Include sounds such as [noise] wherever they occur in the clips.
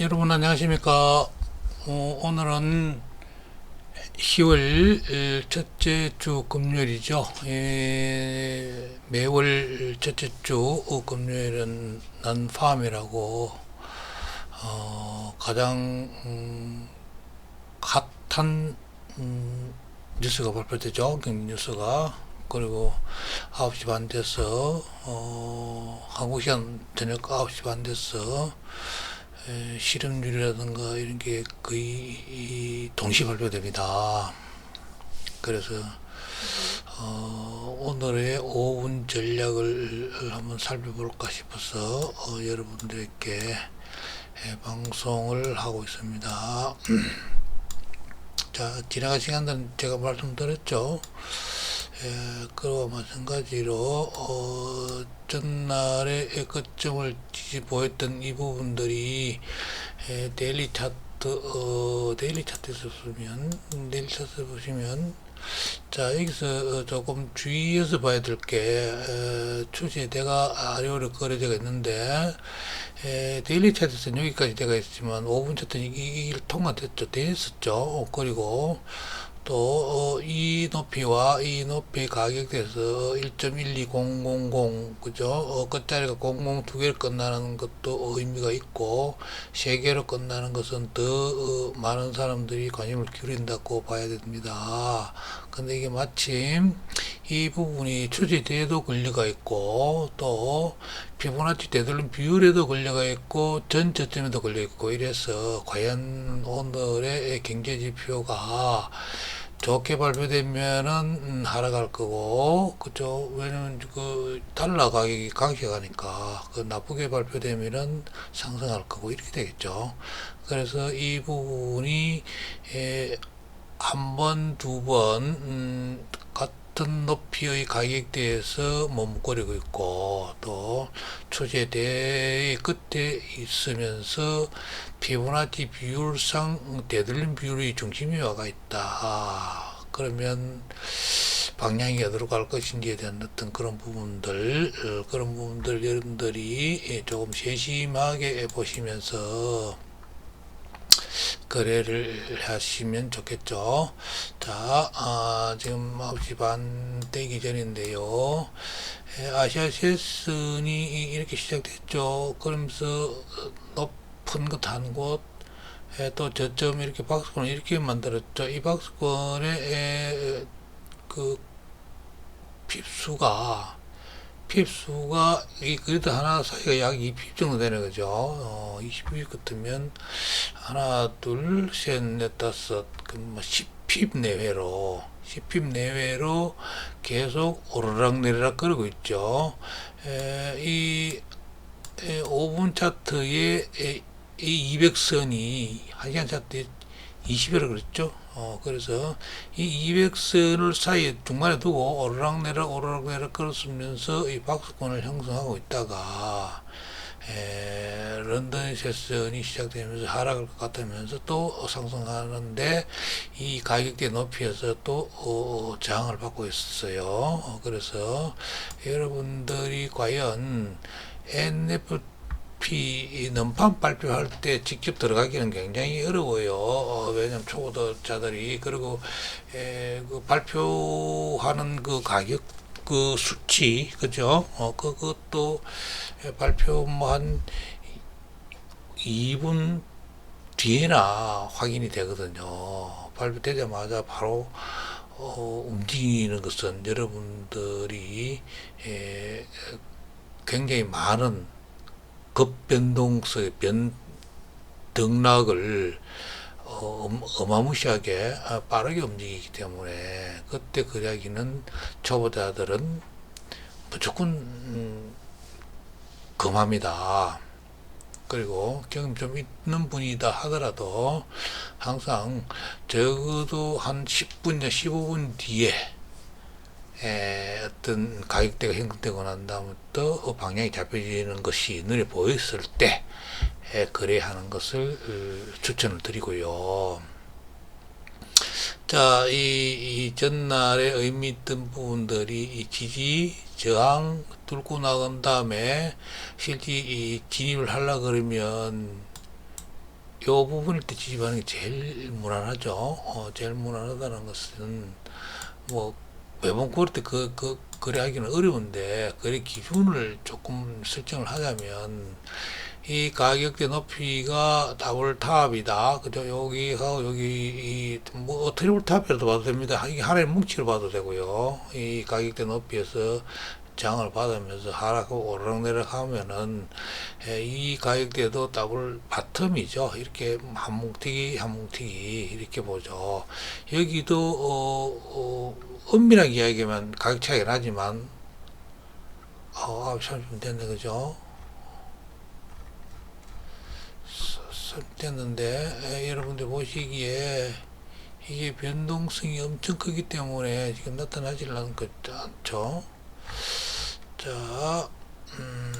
여러분 안녕하십니까? 어, 오늘은 10월 첫째 주 금요일이죠. 예, 매월 첫째 주 금요일은 난팜이라고 어, 가장 음, 핫한 음, 뉴스가 발표되죠. 뉴스가. 그리고 9시 반 돼서 어, 한국 시간 저녁 9시 반 돼서 에, 실업률이라든가 이런 게 거의 동시 발표됩니다. 그래서 어, 오늘의 5분 전략을 한번 살펴볼까 싶어서 어, 여러분들께 에, 방송을 하고 있습니다. [clears throat] 자, 지나간 시간들은 제가 말씀드렸죠. 에, 그와 마찬가지로 어, 전날의 거점을 보였던 이 부분들이 에, 데일리 차트 어, 데일리 차트에서 보면 데일리 차트 보시면 자 여기서 어, 조금 주의해서 봐야 될 게 추세 대가 아래로 거래되어 있는데 에, 데일리 차트에서는 여기까지 되어 있지만 5분 차트는 이게 통과됐죠. 됐었죠. 그리고 또이 어, 높이와 이 높이 가격대에서 1.12000 그죠? 어, 끝자리가 00 두 개로 끝나는 것도 의미가 있고 세 개로 끝나는 것은 더 어, 많은 사람들이 관심을 기울인다고 봐야 됩니다. 근데 이게 마침 이 부분이 추지대에도 권리가 있고 또 피보나치 되돌림 비율에도 권리가 있고 전 저점에도 권리가 있고 이래서 과연 오늘의 경제 지표가 좋게 발표되면은 음, 하락할 거고. 그죠 왜냐면 그 달러 가격이 강세가니까 그 나쁘게 발표되면은 상승할 거고 이렇게 되겠죠. 그래서 이 부분이 한 번, 두 번, 음, 같 은 높이의 가격대에서 머뭇거리고 있고, 또, 초제대의 끝에 있으면서 피보나치 비율상 대들림 비율의 중심에 와가 있다. 그러면 방향이 어디로 갈 것인지에 대한 어떤 그런 부분들, 어, 그런 부분들 여러분들이 조금 세심하게 보시면서 거래를 하시면 좋겠죠. 자, 아, 지금 9시 반 되기 전인데요. 아시아 세슨이 이렇게 시작됐죠. 그러면서 높은 것한 곳, 또 저점 이렇게 박스권을 이렇게 만들었죠. 이 박스권의 그 핍수가 핍수가 이 그래도 하나 사이가 약 2핍 정도 되는 거죠. 어, 20핍 같으면 하나, 둘, 셋, 넷, 다섯, 그뭐 10핍 내외로 10핍 내외로 계속 오르락 내리락 그러고 있죠. 에, 이 에, 5분 차트에 에, 이 200선이 1시간 차트에 20여라 그랬죠. 어, 그래서 이 200선을 사이에 중간에 두고 오르락내락 오르락내락 걸었으면서 이 박스권을 형성하고 있다가 에, 런던 세션이 시작되면서 하락을 같으면서 또 상승하는데 이 가격대 높이에서 또 어, 저항을 받고 있었어요. 어, 그래서 여러분들이 과연 NFT 피 넘판 발표할 때 직접 들어가기는 굉장히 어려워요. 어, 왜냐면 초보자들이 그리고 에, 그 발표하는 그 가격 그 수치 그죠? 어, 그것도 발표 뭐한 2분 뒤에나 확인이 되거든요. 발표되자마자 바로 어, 움직이는 것은 여러분들이 에, 굉장히 많은 급변동성의 변 등락을 어, 어마무시하게 아, 빠르게 움직이기 때문에 그때 그 이야기는 초보자들은 무조건 음, 금합니다. 그리고 경험 좀 있는 분이다 하더라도 항상 적어도 한 10분이나 15분 뒤에 에, 어떤 가격대가 형성되고 난 다음부터 방향이 잡혀지는 것이 눈에 보였을 때 에, 거래하는 것을 어, 추천을 드리고요. 자, 이, 이 전날에 의미 있던 부분들이 이 지지, 저항 뚫고 나간 다음에 실제 이 진입을 하려 그러면 요 부분일 때 지집하는 게 제일 무난하죠. 어, 제일 무난하다는 것은 뭐 매번 고를 때그 그 거래 하기는 어려운데 거래 기준을 조금 설정을 하자면 이 가격대 높이가 더블 탑이다. 그죠? 여기하고 여기 이 뭐 트리플 탑이라도 봐도 됩니다. 이게 하나의 뭉치로 봐도 되고요. 이 가격대 높이에서 장을 받으면서 하락하고 오르락내리락 하면은 에, 이 가격대도 더블 바텀이죠. 이렇게 한 뭉티기 한 뭉티기 이렇게 보죠. 여기도 어, 어, 엄밀하게 이야기하면 가격 차이가 나지만 어, 9시 30분 됐네 그죠? 서- 됐는데 에, 여러분들 보시기에 이게 변동성이 엄청 크기 때문에 지금 나타나질 않- 않죠. 자, 음,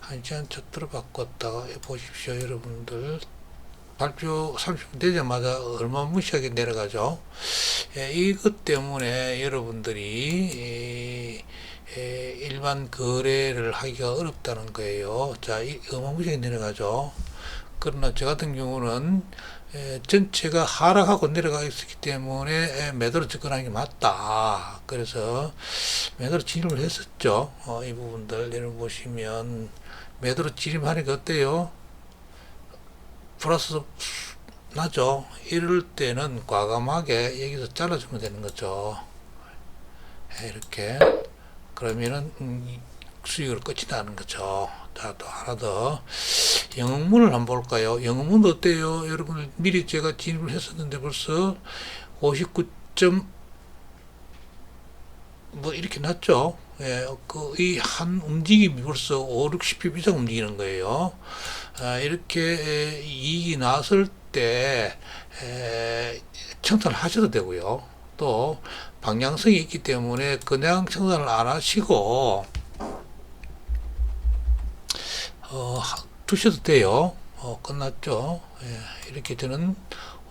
한 시간 첫으로 바꿨다가 보십시오, 여러분들. 발표 30분 되자마자 얼마 무시하게 내려가죠. 예, 이것 때문에 여러분들이 이, 에, 일반 거래를 하기가 어렵다는 거예요. 자, 이 어마무시하게 내려가죠. 그러나 저 같은 경우는 에, 전체가 하락하고 내려가 있었기 때문에 에, 매도로 접근하는 게 맞다. 그래서 매도로 진입을 했었죠. 어, 이 부분들 여러분 보시면 매도로 진입하니까 어때요? 플러스 나죠. 이럴 때는 과감하게 여기서 잘라주면 되는 거죠. 예, 이렇게 그러면은 음, 이 수익을 끝이 나는 거죠. 자, 또 하나 더 영문을 한번 볼까요? 영문도 어때요? 여러분 미리 제가 진입을 했었는데 벌써 59점 뭐 이렇게 났죠. 예, 그 이 한 움직임이 벌써 5, 60핍 이상 움직이는 거예요. 아, 이렇게 에, 이익이 났을 때 에, 청산을 하셔도 되고요. 또 방향성이 있기 때문에 그냥 청산을 안 하시고 어, 하- 두셔도 돼요. 어, 끝났죠. 예, 이렇게 저는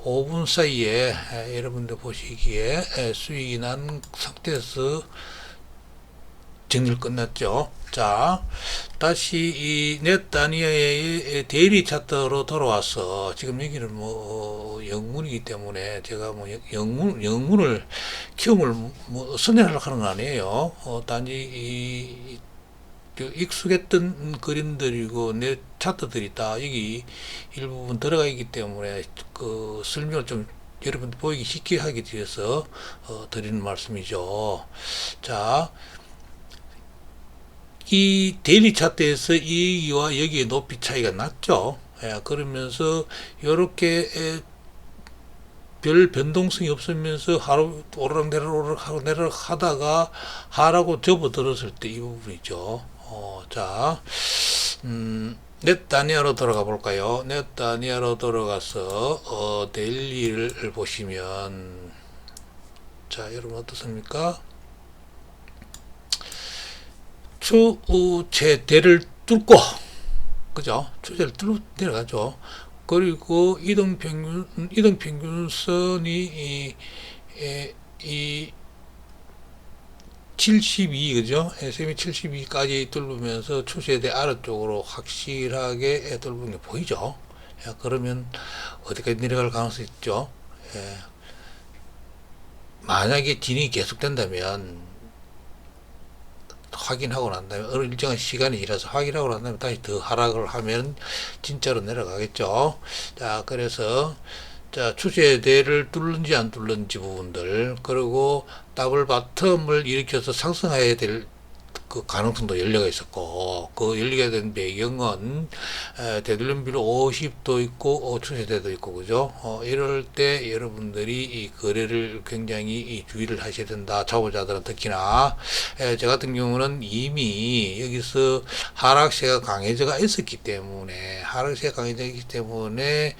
5분 사이에 에, 여러분들 보시기에 에, 수익이 난 상태에서 정리를 끝났죠. 자, 다시 이 넷다니아의 데일리 차트로 돌아와서 지금 여기는 뭐 어, 영문이기 때문에 제가 뭐 영- 영문 영문을 키움을 뭐 선회하려고 하는 건 아니에요. 어, 단지 이, 그 익숙했던 그림들이고 내 차트들이 다 여기 일부분 들어가 있기 때문에 그 설명을 좀 여러분들 보이기 쉽게 하기 위해서 어, 드리는 말씀이죠. 자, 이 데일리 차트에서 이와 여기에 높이 차이가 났죠. 예, 그러면서 이렇게 별 변동성이 없으면서 하루 오르락 내리락 오르락 하고 내리락 하다가 하라고 접어들었을 때 이 부분이죠. 어, 자, 음, 넷 다니아로 들어가 볼까요? 넷 다니아로 들어가서 어, 데일리를 보시면 자, 여러분 어떻습니까? 추제대를 뚫고 그죠? 추제를 뚫고 내려가죠. 그리고 이동 평균 이동 평균선이 이, 이, 이 72 그죠? SM이 72까지 뚫으면서 추세대 아래쪽으로 확실하게 뚫는 게 보이죠? 예, 그러면 어디까지 내려갈 가능성이 있죠? 예. 만약에 진입이 계속된다면 확인하고 난 다음에 어느 일정한 시간이 지나서 확인하고 난 다음에 다시 더 하락을 하면 진짜로 내려가겠죠. 자, 그래서 자, 추세 대를 뚫는지 안 뚫는지 부분들 그리고 더블 바텀을 일으켜서 상승해야 될 그 가능성도 열려가 있었고 그 열리게 된 배경은 에, 되돌림비로 50도 있고 어, 추세대도 있고 그죠? 어, 이럴 때 여러분들이 이 거래를 굉장히 이 주의를 하셔야 된다. 초보자들은 특히나. 에, 저 같은 경우는 이미 여기서 하락세가 강해져가 있었기 때문에 하락세가 강해져 있기 때문에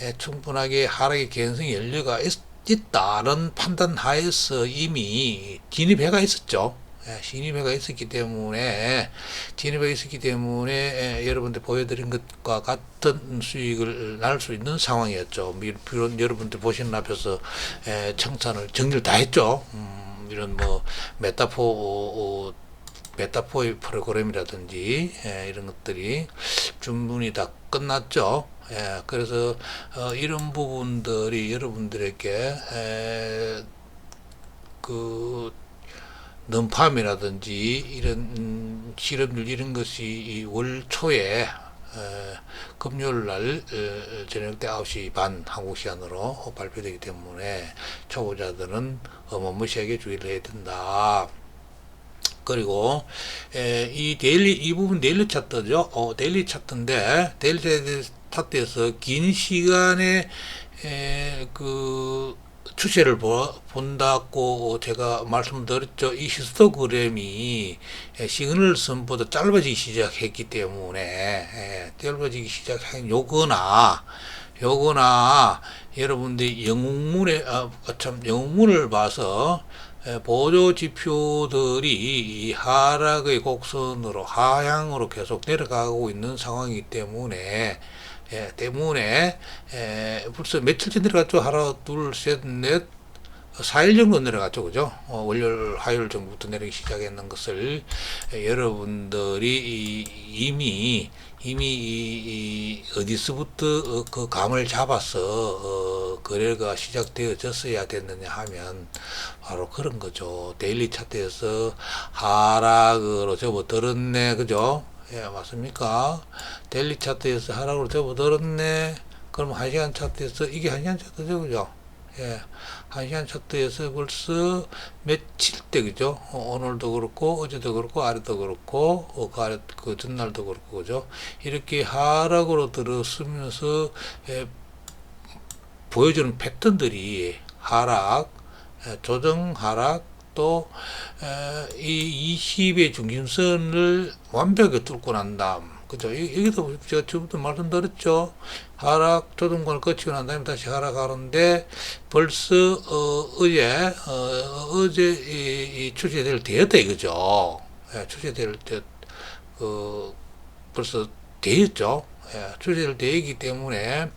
에, 충분하게 하락의 개연성이 열려가 있, 있다는 판단 하에서 이미 진입해가 있었죠. 예, 진입해가 있었기 때문에 진입해 있었기 때문에 예, 여러분들 보여드린 것과 같은 수익을 날 수 있는 상황이었죠. 미- 비록 여러분들 보시는 앞에서 예, 청산을 정리를 다 했죠. 음, 이런 뭐 메타포 어, 메타포의 프로그램이라든지 예, 이런 것들이 충분히 다 끝났죠. 예, 그래서 어, 이런 부분들이 여러분들에게 에, 그 넘팜이라든지 이런 음, 실업률 이런 것이 이월 초에 에, 금요일 날 에, 저녁 때 9시 반 한국 시간으로 발표되기 때문에 초보자들은 어마무시하게 주의를 해야 된다. 그리고 에, 이 데일리 이 부분 데일리 차트죠. 어, 데일리 차트인데 데일리 차트에서 긴 시간에 에, 그 추세를 보, 본다고 제가 말씀드렸죠. 이 히스토그램이 에, 시그널 선보다 짧아지기 시작했기 때문에 에, 짧아지기 시작한 요거나 요거나 여러분들이 영웅문에 아, 참 영웅문을 봐서 에, 보조 지표들이 이 하락의 곡선으로 하향으로 계속 내려가고 있는 상황이기 때문에 예, 때문에 에, 벌써 며칠째 내려갔죠. 하나, 둘, 셋, 넷, 4일 정도 내려갔죠. 그죠? 어, 월요일, 화요일 정도부터 내리기 시작했는 것을 에, 여러분들이 이, 이 미 이미 이, 이 어디서부터 어, 그 감을 잡아서 어, 거래가 시작되어졌어야 됐느냐 하면 바로 그런 거죠. 데일리 차트에서 하락으로 접어들었네. 그죠? 예, 맞습니까? 데일리 차트에서 하락으로 접어들었네. 그럼 한시간 차트에서 이게 한시간 차트죠, 그죠? 예, 한시간 차트에서 벌써 며칠 때, 그죠? 어, 오늘도 그렇고, 어제도 그렇고, 아래도 그렇고, 어, 그 아래, 그 전날도 그렇고, 그죠? 이렇게 하락으로 들어서면서, 예, 보여주는 패턴들이 하락, 예, 조정 하락, 또, 에, 이 20의 중심선을 완벽하게 뚫고 난 다음, 그죠? 이- 여기도 제가 처음부터 말씀드렸죠. 하락 조정권을 거치고 난 다음에 다시 하락하는데 벌써, 어, 어제, 어, 어제 이, 이 출시될 때였다 이거죠. 예, 출시될 때, 그, 벌써 되었죠. 예, 출시될 때이기 때문에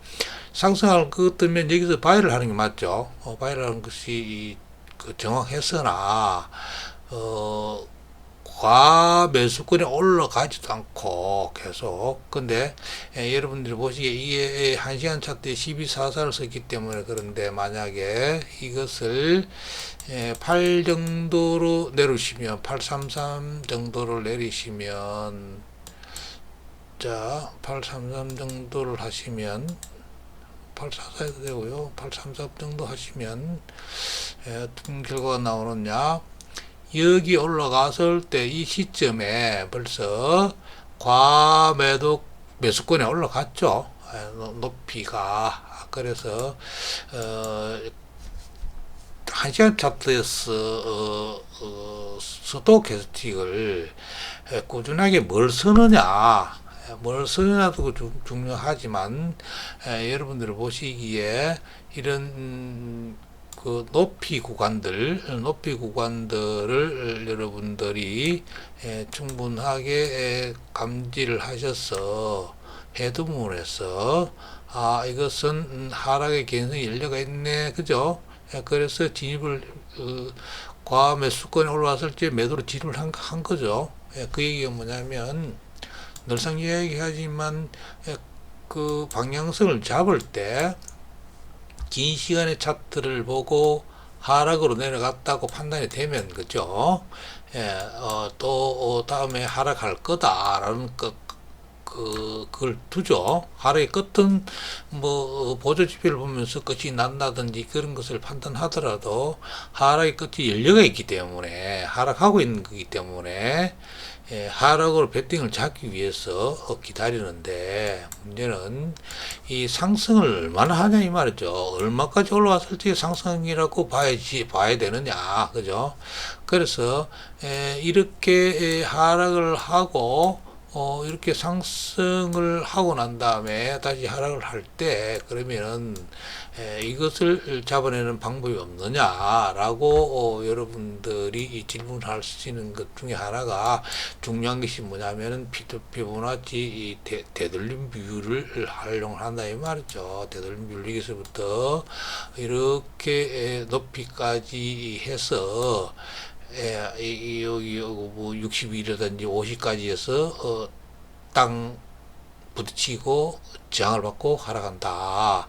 상승할 것 같으면 여기서 바이를 하는 게 맞죠. 어, 바이를 하는 것이 이, 그 정확했으나 어 과매수권에 올라가지도 않고 계속. 근데 예, 여러분들이 보시기에 이게 한 시간 차트에 12사사를 썼기 때문에 그런데 만약에 이것을 예, 8 정도로 내리시면 833 정도를 내리시면 자833 정도를 하시면 844해도 되고요. 833 정도 하시면 예, 어떤 결과가 나오느냐 여기 올라갔을 때 이 시점에 벌써 과매도 매수권에 올라갔죠. 예, 노- 높이가 그래서 어, 한시간 차트에서 어, 어, 스톡 캐스틱을 예, 꾸준하게 뭘 쓰느냐 예, 뭘 쓰느냐도 중- 중요하지만 에, 여러분들이 보시기에 이런 음, 그 높이 구간들, 높이 구간들을 여러분들이 에, 충분하게 에, 감지를 하셔서 헤드문에서 아 이것은 음, 하락의 개연성이 열려가 있네, 그죠? 에, 그래서 진입을 어, 과매수권에 올라왔을 때 매도로 진입을 한, 한 거죠. 에, 그 얘기가 뭐냐면 늘상 이야기하지만 에, 그 방향성을 잡을 때 긴 시간의 차트를 보고 하락으로 내려갔다고 판단이 되면 그죠? 예, 어, 또 어, 다음에 하락할 거다라는 것, 그, 그걸 두죠. 하락의 끝은 뭐, 어, 보조 지표를 보면서 끝이 난다든지 그런 것을 판단하더라도 하락의 끝이 열려가 있기 때문에, 하락하고 있는 거기 때문에, 예, 하락으로 배팅을 잡기 위해서 어, 기다리는데, 문제는 이 상승을 얼마나 하냐 이 말이죠. 얼마까지 올라왔을 때 상승이라고 봐야지, 봐야 되느냐. 그죠? 그래서, 에, 이렇게 에, 하락을 하고, 어, 이렇게 상승을 하고 난 다음에 다시 하락을 할 때, 그러면은, 에, 이것을 잡아내는 방법이 없느냐라고, 어, 여러분들이 이 질문을 하시는 것 중에 하나가 중요한 것이 뭐냐면은 피- 피보나치 이 대, 되돌림 비율을 활용을 한다 이 말이죠. 되돌림 비율 여기서부터 이렇게 에, 높이까지 해서 예, 이, 이, 여기 뭐 60이라든지 50까지 해서 어, 땅 부딪히고 저항을 받고 하락한다.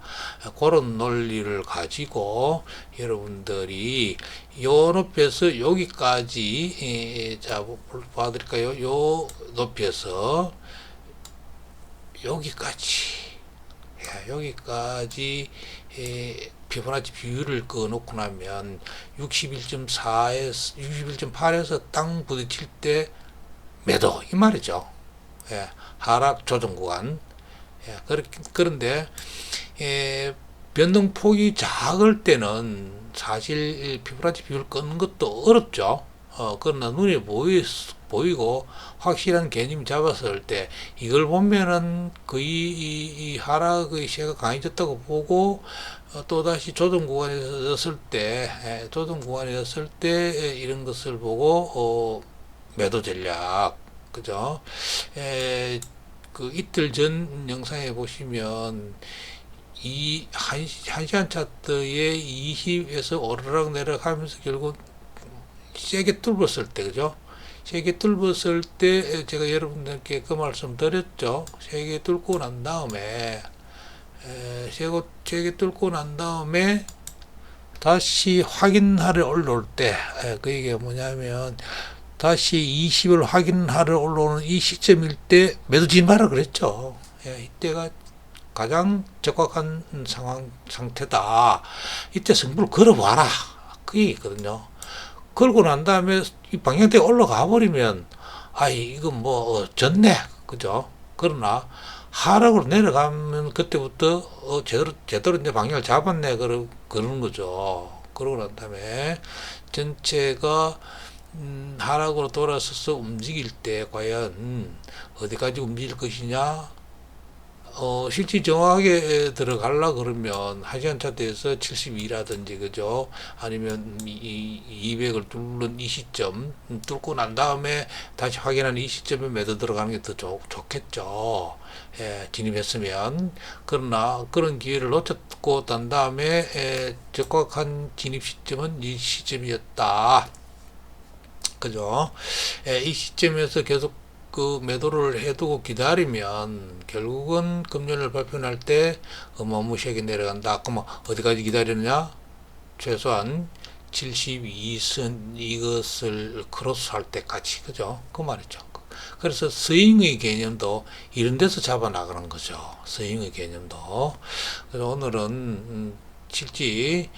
그런 논리를 가지고 여러분들이 요 높이에서 여기까지 예, 자 봐드릴까요? 요 높이에서 여기까지 예, 여기까지 예, 피보나치 비율을 그어놓고 나면 61.4에서 61.8에서 땅 부딪힐 때 매도 이 말이죠. 예, 하락 조정 구간. 예, 그렇, 그런데 예, 변동폭이 작을 때는 사실 피보나치 비율 끊는 것도 어렵죠. 어, 그러나 눈에 보이, 보이고 확실한 개념 잡았을 때 이걸 보면은 거의 이, 이 하락의 시가 강해졌다고 보고 어, 또다시 조정 구간이었을 때 예, 조정 구간이었을 때 예, 이런 것을 보고 어, 매도 전략 그죠? 에, 그 이틀 전 영상에 보시면 이 한, 한 시간 차트의 20에서 오르락 내리락 하면서 결국 세게 뚫었을 때, 그죠? 세게 뚫었을 때 제가 여러분들께 그 말씀 드렸죠. 세게 뚫고 난 다음에 에, 세게, 세게 뚫고 난 다음에 다시 확인하러 올라올 때, 에, 그 얘기가 뭐냐면 다시 20을 확인하러 올라오는 이 시점일 때 매도 진마라 그랬죠. 예, 이때가 가장 적확한 상황 상태다. 이때 승부를 걸어봐라. 그 얘기거든요. 걸고 난 다음에 이 방향대 올라가 버리면 아이 이건 뭐 어, 졌네. 그죠? 그러나 하락으로 내려가면 그때부터 어, 제대로 제대로 이제 방향을 잡았네. 그러, 그러는 거죠. 그러고 난 다음에 전체가 음, 하락으로 돌아서서 움직일 때 과연 어디까지 움직일 것이냐 어, 실제 정확하게 들어가려 그러면 하시간 차트에서 72라든지 그죠? 아니면 이, 200을 뚫는 이 시점 뚫고 난 다음에 다시 확인하는 이 시점에 매도 들어가는 게 더 좋겠죠. 예, 진입했으면. 그러나 그런 기회를 놓쳤고 난 다음에 예, 적확한 진입 시점은 이 시점이었다. 그죠? 예, 이 시점에서 계속 그 매도를 해두고 기다리면 결국은 금년을 발표할 때 어마무시하게 내려간다. 그러면 어디까지 기다리느냐? 최소한 72선 이것을 크로스할 때까지 그죠? 그 말이죠. 그래서 스윙의 개념도 이런 데서 잡아 나가는 거죠. 스윙의 개념도. 그래서 오늘은 음, 실지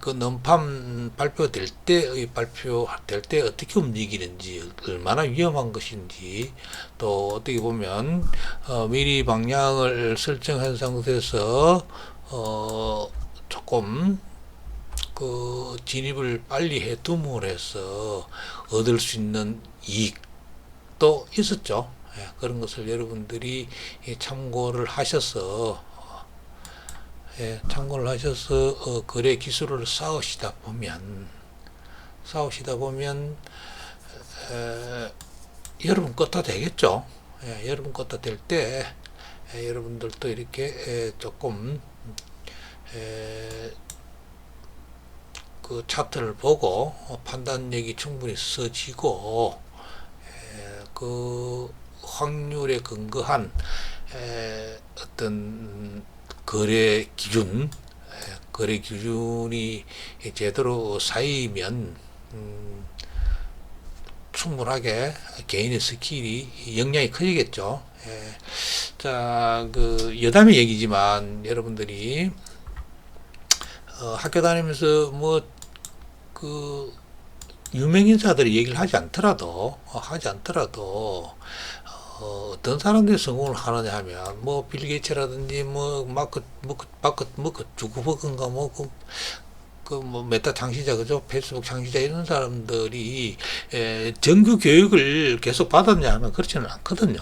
그 넘팜 발표될 때의 발표될 때 어떻게 움직이는지 얼마나 위험한 것인지 또 어떻게 보면 어 미리 방향을 설정한 상태에서 어 조금 그 진입을 빨리 해둠을 해서 얻을 수 있는 이익도 있었죠. 예, 그런 것을 여러분들이 참고를 하셔서 예, 참고를 하셔서 어, 거래 기술을 쌓으시다 보면 쌓으시다 보면 에, 여러분 것도 되겠죠. 예, 여러분 것도 될 때 여러분들도 이렇게 에, 조금 에, 그 차트를 보고 판단력이 충분히 써지고 그 확률에 근거한 어떤 거래 기준, 거래 기준이 제대로 쌓이면 음, 충분하게 개인의 스킬이 영향이 커지겠죠. 예. 자, 그 여담의 얘기지만 여러분들이 어, 학교 다니면서 뭐그 유명 인사들이 얘기를 하지 않더라도 어, 하지 않더라도 어, 어떤 사람들이 성공을 하느냐 하면 뭐 빌 게이츠라든지 뭐 마크 뭐크 마크 뭐크 주구버그인가 뭐그 그뭐 메타 창시자 그죠 페이스북 창시자 이런 사람들이 에, 정규 교육을 계속 받았냐 하면 그렇지는 않거든요.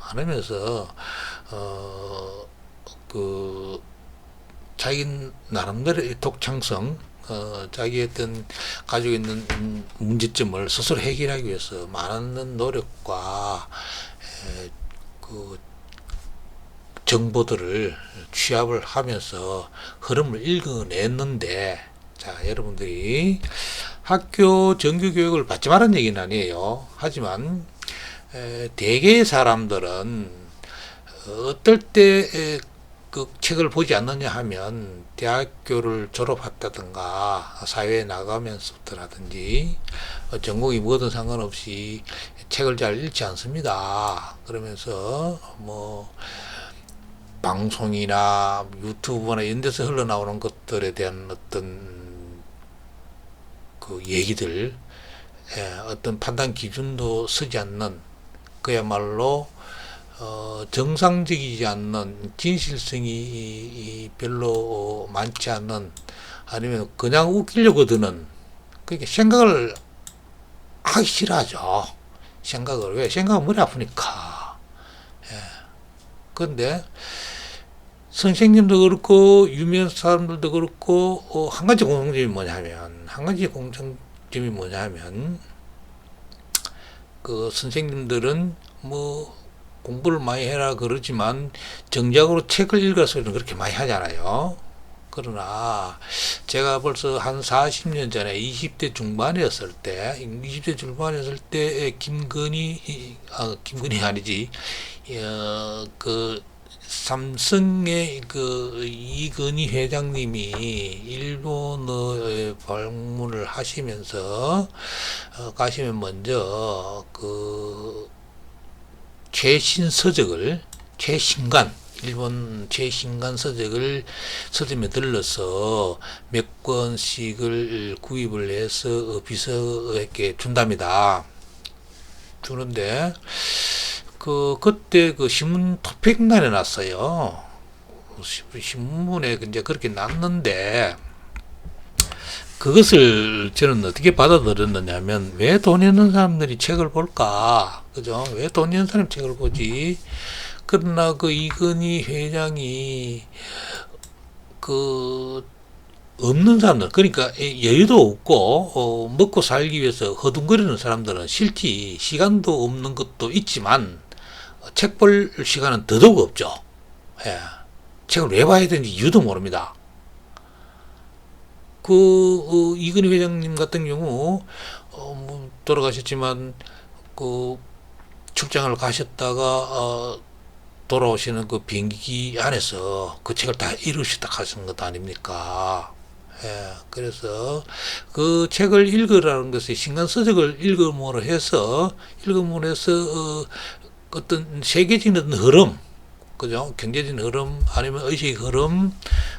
안 하면서 어그 자기 나름대로의 독창성 어, 자기 어떤 가지고 있는 문제점을 스스로 해결하기 위해서 많은 노력과 그 정보들을 취합을 하면서 흐름을 읽어냈는데 자 여러분들이 학교 정규 교육을 받지 말라는 얘기는 아니에요. 하지만 에, 대개의 사람들은 어떨 때 그 책을 보지 않느냐 하면 대학교를 졸업했다든가 사회에 나가면서부터라든지 어, 전공이 뭐든 상관없이 책을 잘 읽지 않습니다. 그러면서 뭐 방송이나 유튜브나 이런 데서 흘러나오는 것들에 대한 어떤 그 얘기들 예, 어떤 판단 기준도 쓰지 않는 그야말로 어, 정상적이지 않는 진실성이 별로 많지 않는 아니면 그냥 웃기려고 드는 그렇게 생각을 하기 싫어하죠. 생각을 왜 생각은 머리 아프니까. 예. 근데 선생님도 그렇고 유명 사람들도 그렇고 어, 한 가지 공통점이 뭐냐면 한 가지 공통점이 뭐냐면 그 선생님들은 뭐 공부를 많이 해라 그러지만 정작으로 책을 읽어서는 그렇게 많이 하잖아요. 그러나 제가 벌써 한 40년 전에 20대 중반이었을 때, 20대 중반이었을 때 김건희, 아, 김건희 아니지, 어, 그 삼성의 그 이건희 회장님이 일본에 방문을 하시면서 어, 가시면 먼저 그 최신 서적을 최신간 일본 최신간 서적을 서점에 들러서 몇 권씩을 구입을 해서 비서에게 준답니다. 주는데 그 그때 그 신문 토픽란에 났어요. 시- 신문에 이제 그렇게 났는데 그것을 저는 어떻게 받아들였느냐면 왜 돈 있는 사람들이 책을 볼까? 그죠? 왜 돈 있는 사람이 책을 보지? 그러나 그 이건희 회장이 그 없는 사람들 그러니까 여유도 없고 어, 먹고 살기 위해서 허둥거리는 사람들은 실제 시간도 없는 것도 있지만 책 볼 시간은 더더욱 없죠. 예. 책을 왜 봐야 되는지 이유도 모릅니다. 그 어, 이근희 회장님 같은 경우 어, 뭐 돌아가셨지만 그 출장을 가셨다가 어, 돌아오시는 그 비행기 안에서 그 책을 다 읽으셨다 하신 것 아닙니까? 예, 그래서 그 책을 읽으라는 것이 신간 서적을 읽음으로 해서 읽음으로 해서 어, 어떤 세계적인 어떤 흐름, 그죠? 경제적인 흐름 아니면 의식의 흐름,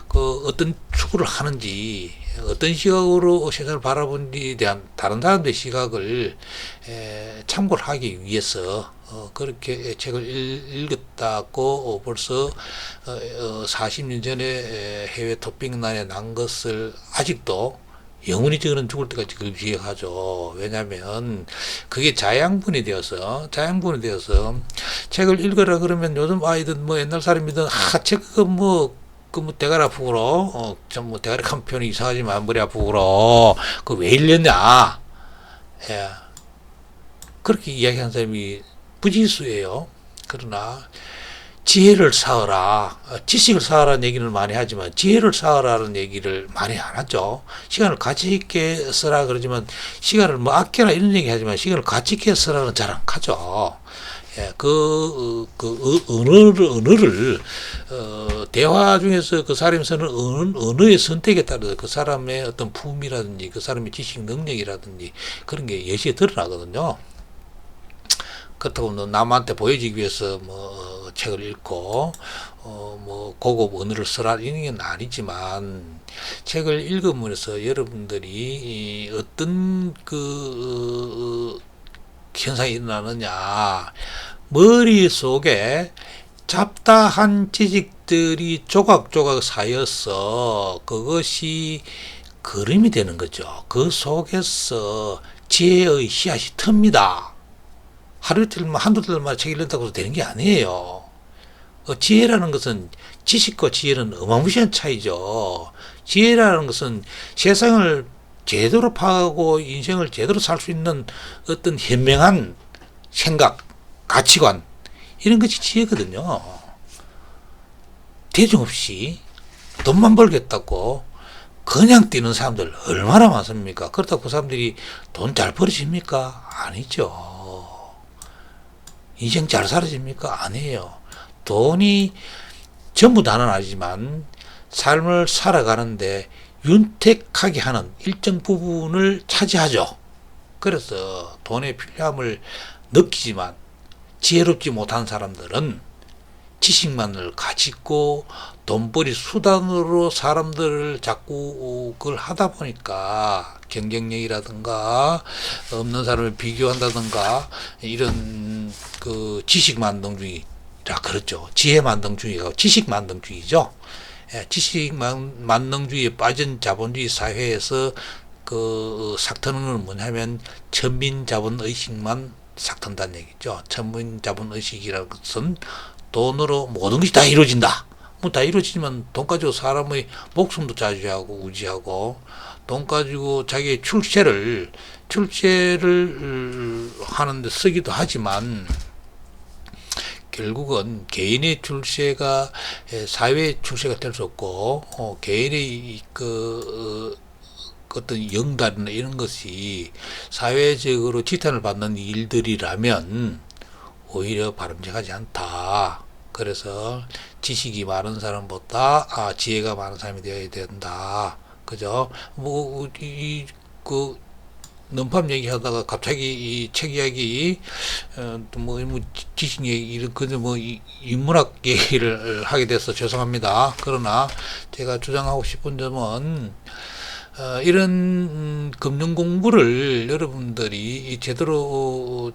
그 어떤 추구를 하는지 어떤 시각으로 세상을 바라보는지에 대한 다른 사람들의 시각을 에, 참고를 하기 위해서 어, 그렇게 책을 읽, 읽었다고 어, 벌써 어, 어, 40년 전에 에, 해외 토픽란에 난 것을 아직도 영원히 저는 죽을 때까지 그걸 기억하죠. 왜냐하면 그게 자양분이 되어서 자양분이 되어서 책을 읽으라 그러면 요즘 아이든 뭐 옛날 사람이든 아책 그거 뭐그뭐 대가리 아프고 그러 어, 좀뭐 대가리 한 편이 이상하지만 머리 아프고 그러 그왜 읽렸냐? 예. 그렇게 이야기한 사람이 부지수예요. 그러나 지혜를 쌓으라 어, 지식을 쌓으라는 얘기를 많이 하지만 지혜를 쌓으라는 얘기를 많이 안 하죠. 시간을 가치 있게 쓰라 그러지만 시간을 뭐 아껴라 이런 얘기 하지만 시간을 가치 있게 쓰라는 잘안 하죠. 예, 그, 어, 그, 어, 언어를, 언어를, 어, 대화 중에서 그 사람이 쓰는 언어, 언어의 선택에 따라서 그 사람의 어떤 품이라든지 그 사람의 지식 능력이라든지 그런 게 예시에 드러나거든요. 그렇다고 뭐 남한테 보여지기 위해서 뭐 어, 책을 읽고 어 뭐 고급 언어를 쓰라 이런 건 아니지만 책을 읽음으로써 여러분들이 이 어떤 그 어, 현상이 일어나느냐 머릿속에 잡다한 지식들이 조각조각 쌓여서 그것이 그림이 되는 거죠. 그 속에서 지혜의 씨앗이 틉니다. 하루 이틀만 한두 달만 책 읽는다고 해서 되는 게 아니에요. 어, 지혜라는 것은 지식과 지혜는 어마무시한 차이죠. 지혜라는 것은 세상을 제대로 파악하고 인생을 제대로 살 수 있는 어떤 현명한 생각, 가치관 이런 것이 지혜거든요. 대중 없이 돈만 벌겠다고 그냥 뛰는 사람들 얼마나 많습니까? 그렇다고 그 사람들이 돈 잘 벌어집니까? 아니죠. 인생 잘 살아집니까? 아니에요. 돈이 전부 다는 아니지만 삶을 살아가는데 윤택하게 하는 일정 부분을 차지하죠. 그래서 돈의 필요함을 느끼지만 지혜롭지 못한 사람들은 지식만을 가지고 돈벌이 수단으로 사람들을 자꾸 그걸 하다 보니까 경쟁력이라든가 없는 사람을 비교한다든가 이런 그 지식 만능주의라 그렇죠. 지혜 만능주의가 지식 만능주의죠. 예, 지식 만- 만능주의에 빠진 자본주의 사회에서 그 삭트는 건 뭐냐면 천민 자본 의식만 삭튼다는 얘기죠. 천민 자본 의식이라는 것은 돈으로 모든 것이 다 이루어진다. 뭐 다 이루어지지만 돈 가지고 사람의 목숨도 자주하고 우지하고 돈 가지고 자기의 출세를 출세를 하는데 쓰기도 하지만 결국은 개인의 출세가 에, 사회의 출세가 될 수 없고 어, 개인의 이- 그 어, 그 어떤 영달이나 이런 것이 사회적으로 지탄을 받는 일들이라면 오히려 바람직하지 않다. 그래서 지식이 많은 사람보다 아, 지혜가 많은 사람이 되어야 된다. 그죠? 뭐, 이, 그, 넘팜 얘기하다가 갑자기 이 책 이야기, 어, 또 뭐, 뭐, 지식 얘기, 이런, 그저 뭐, 이- 인문학 얘기를 하게 돼서 죄송합니다. 그러나 제가 주장하고 싶은 점은, 어, 이런 음, 금융 공부를 여러분들이 제대로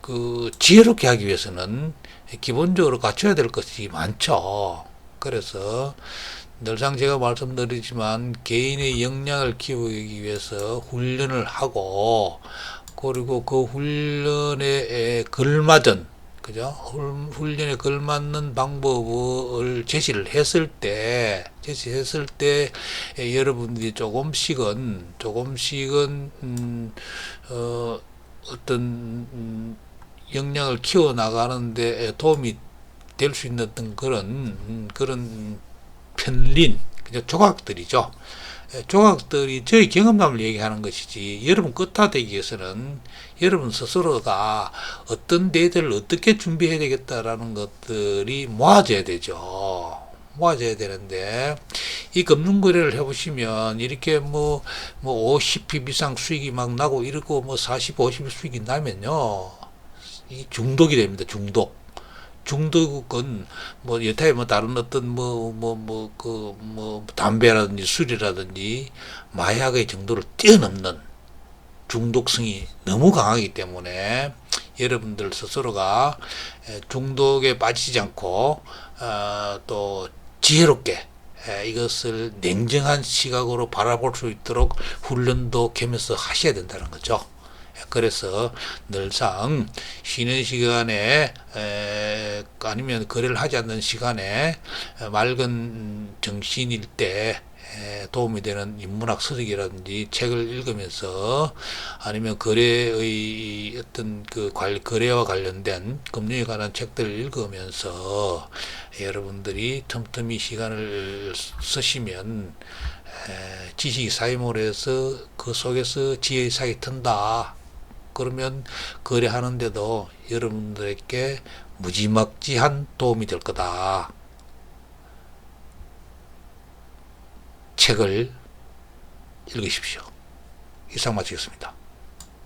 그 지혜롭게 하기 위해서는 기본적으로 갖춰야 될 것이 많죠. 그래서 늘상 제가 말씀드리지만 개인의 역량을 키우기 위해서 훈련을 하고 그리고 그 훈련에 걸맞은 그죠? 훌- 훈련에 걸맞는 방법을 제시를 했을 때 제시했을 때 에, 여러분들이 조금씩은 조금씩은 음, 어, 어떤 음, 역량을 키워 나가는데 도움이 될 수 있는 그런 음, 그런 편린 그죠 조각들이죠. 에, 조각들이 저희 경험담을 얘기하는 것이지 여러분 끝화되기 위해서는 여러분 스스로가 어떤 데이터를 어떻게 준비해야 되겠다라는 것들이 모아져야 되죠. 모아져야 되는데 이 금융 거래를 해보시면 이렇게 뭐뭐 50핍 이상 수익이 막 나고 이러고 뭐 40, 50 수익이 나면요 이 중독이 됩니다. 중독. 중독은 뭐 여타의 뭐 다른 어떤 뭐뭐뭐그 뭐 담배라든지 술이라든지 마약의 정도를 뛰어넘는 중독성이 너무 강하기 때문에 여러분들 스스로가 에, 중독에 빠지지 않고 어, 또 지혜롭게 에, 이것을 냉정한 시각으로 바라볼 수 있도록 훈련도 겸해서 하셔야 된다는 거죠. 그래서 늘상 쉬는 시간에 에, 아니면 거래를 하지 않는 시간에 에, 맑은 정신일 때 에, 도움이 되는 인문학 서적이라든지 책을 읽으면서 아니면 거래의 어떤 그 관- 거래와 관련된 금융에 관한 책들을 읽으면서 여러분들이 틈틈이 시간을 쓰시면 에, 지식이 쌓임으로 해서 그 속에서 지혜의 삭이 튼다. 그러면 거래하는데도 여러분들에게 무지막지한 도움이 될 거다. 책을 읽으십시오. 이상 마치겠습니다.